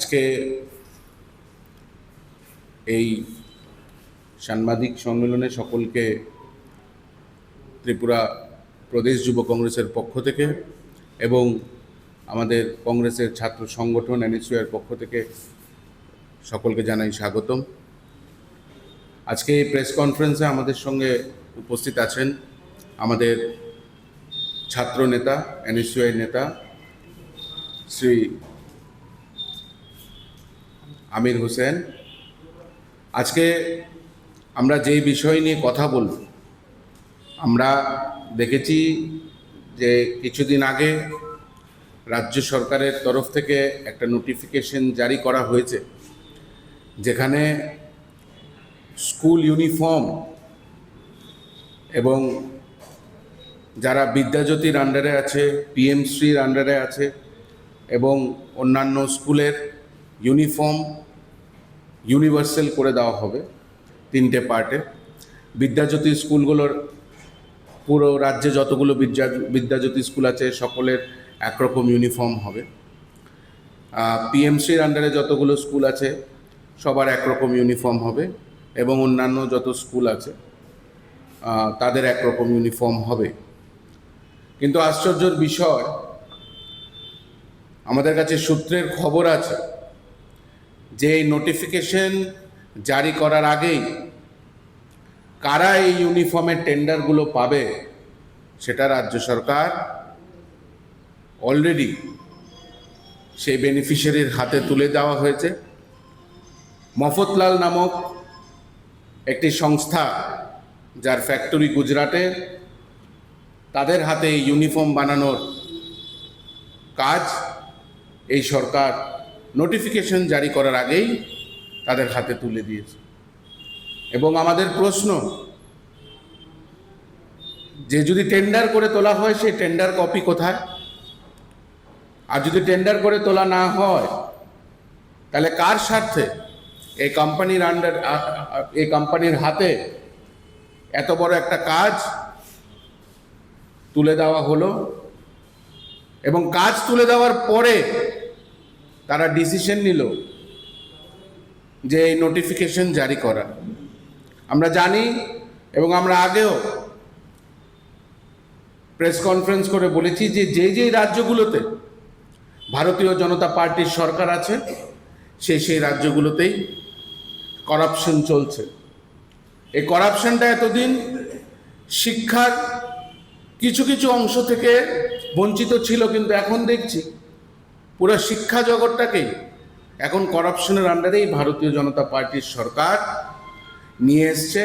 আজকে এই সাংবাদিক সম্মেলনে সকলকে ত্রিপুরা প্রদেশ যুব কংগ্রেসের পক্ষ থেকে এবং আমাদের কংগ্রেসের ছাত্র সংগঠন এনএসইউয়ের পক্ষ থেকে সকলকে জানাই স্বাগতম। আজকে এই প্রেস কনফারেন্সে আমাদের সঙ্গে উপস্থিত আছেন আমাদের ছাত্র নেতা এনএসইউয়ের নেতা শ্রী আমির হোসেন। আজকে আমরা যেই বিষয় নিয়ে কথা বলব, আমরা দেখেছি যে কিছুদিন আগে রাজ্য সরকারের তরফ থেকে একটা নোটিফিকেশন জারি করা হয়েছে, যেখানে স্কুল ইউনিফর্ম এবং যারা বিদ্যাজ্যোতির আন্ডারে আছে পিএমশ্রীর আন্ডারে আছে এবং অন্যান্য স্কুলের ইউনিফর্ম ইউনিভার্সাল করে দেওয়া হবে তিনটে পার্টে বিদ্যাজ্যোতি স্কুলগুলোর পুরো রাজ্যে যতগুলো বিদ্যা, বিদ্যাজ্যোতি স্কুল আছে, সকলের একরকম ইউনিফর্ম হবে। পিএমসির আন্ডারে যতগুলো স্কুল আছে, সবার একরকম ইউনিফর্ম হবে এবং অন্যান্য যত স্কুল আছে তাদের একরকম ইউনিফর্ম হবে। কিন্তু আশ্চর্যের বিষয়, আমাদের কাছে সূত্রের খবর আছে যে নোটিফিকেশন জারি করার আগেই কারা এই ইউনিফর্মের টেন্ডারগুলো পাবে, সেটা রাজ্য সরকার অলরেডি সেই বেনিফিশিয়ারির হাতে তুলে দেওয়া হয়েছে। মফতলাল নামক একটি সংস্থা যার ফ্যাক্টরি গুজরাটে, তাদের হাতে ইউনিফর্ম বানানোর কাজ এই সরকার নোটিফিকেশন জারি করার আগেই তাদের হাতে তুলে দিয়েছে। এবং আমাদের প্রশ্ন, যে যদি টেন্ডার করে তোলা হয়, সেই টেন্ডার কপি কোথায়? আর যদি টেন্ডার করে তোলা না হয়, তাহলে কার স্বার্থে? এই কোম্পানির আন্ডার এই কোম্পানির হাতে এত বড় একটা কাজ তুলে দেওয়া হলো। এবং কাজ তুলে দেওয়ার পরে তারা ডিসিশন নিল যে এই নোটিফিকেশন জারি করা। আমরা জানি এবং আমরা আগেও প্রেস কনফারেন্স করে বলেছি যে যে যে রাজ্যগুলোতে ভারতীয় জনতা পার্টির সরকার আছে সেই সেই রাজ্যগুলোতেই করাপশন চলছে। এই করাপশনটা এতদিন শিক্ষার কিছু কিছু অংশ থেকে বঞ্চিত ছিল, কিন্তু এখন দেখছি পুরো শিক্ষা জগৎটাকেই এখন করাপশনের আন্ডারেই ভারতীয় জনতা পার্টির সরকার নিয়ে এসছে।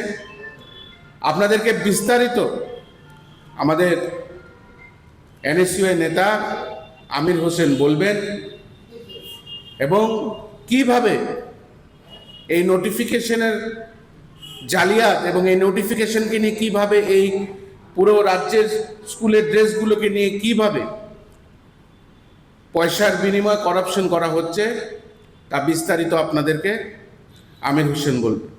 আপনাদেরকে বিস্তারিত আমাদের এনএসইউ নেতা আমির হোসেন বলবেন এবং কীভাবে এই নোটিফিকেশনের জালিয়াত এবং এই নোটিফিকেশনকে নিয়ে কীভাবে এই পুরো রাজ্যের স্কুলের ড্রেসগুলোকে নিয়ে কীভাবে পয়সার বিনিময়ে করাপশন করা হচ্ছে তা বিস্তারিত আপনাদেরকে আমির হোসেন বলবেন